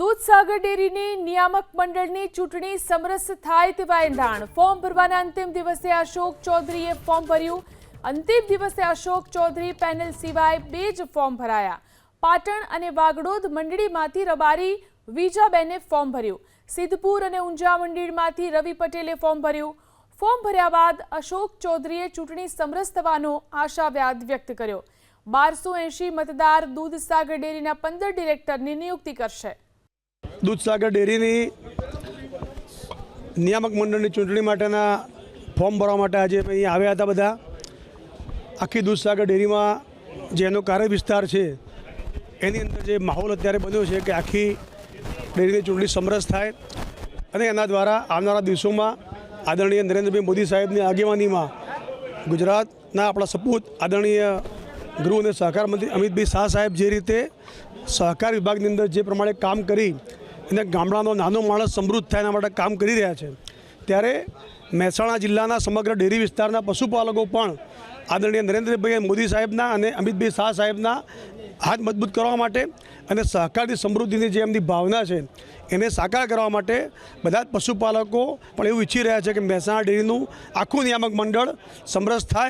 દૂધસાગર ડેરીની નિયામક મંડળની ચૂંટણી સમરસ થાય તેવા એંધાણ. ફોર્મ ભરવાના અંતિમ દિવસે અશોક ચૌધરીએ ફોર્મ ભર્યું. અંતિમ દિવસે અશોક ચૌધરી પેનલ સિવાય બે જ ફોર્મ ભરાયા. પાટણ અને વાગડોદ મંડળીમાંથી રબારી વિજાબેને ફોર્મ ભર્યું. સિદ્ધપુર અને ઊંઝા મંડળીમાંથી રવિ પટેલે ફોર્મ ભર્યું. ફોર્મ ભર્યા બાદ અશોક ચૌધરીએ ચૂંટણી સમરસ થવાનો આશાવાદ વ્યક્ત કર્યો. બારસો એંશી મતદાર દૂધસાગર ડેરીના પંદર ડિરેક્ટરની નિયુક્તિ કરશે. દૂધસાગર ડેરીની નિયામક મંડળની ચૂંટણી માટેના ફોર્મ ભરવા માટે આજે અહીં આવ્યા હતા બધા. આખી દૂધસાગર ડેરીમાં જે એનો કાર્ય વિસ્તાર છે, એની અંદર જે માહોલ અત્યારે બન્યો છે કે આખી ડેરીની ચૂંટણી સમરસ થાય અને એના દ્વારા આવનારા દિવસોમાં આદરણીય નરેન્દ્રભાઈ મોદી સાહેબની આગેવાનીમાં ગુજરાતના આપણા સપૂત આદરણીય ગૃહ અને સહકાર મંત્રી અમિતભાઈ શાહ સાહેબ જે રીતે સહકાર વિભાગની અંદર જે પ્રમાણે કામ કરી અને ગામડાનો નાનો માણસ સમૃદ્ધ થાય એના માટે કામ કરી રહ્યા છે. ત્યારે મહેસાણા જિલ્લાના સમગ્ર ડેરી વિસ્તારના પશુપાલકો પણ આદરણીય નરેન્દ્રભાઈ મોદી સાહેબના અને અમિતભાઈ શાહ સાહેબના હાથ મજબૂત કરવા માટે અને સહકારની સમૃદ્ધિની જે એમની ભાવના છે, એને સાકાર કરવા માટે બધા જ પશુપાલકો પણ એવું ઈચ્છી રહ્યા છે કે મહેસાણા ડેરીનું આખું નિયામક મંડળ સમરસ થાય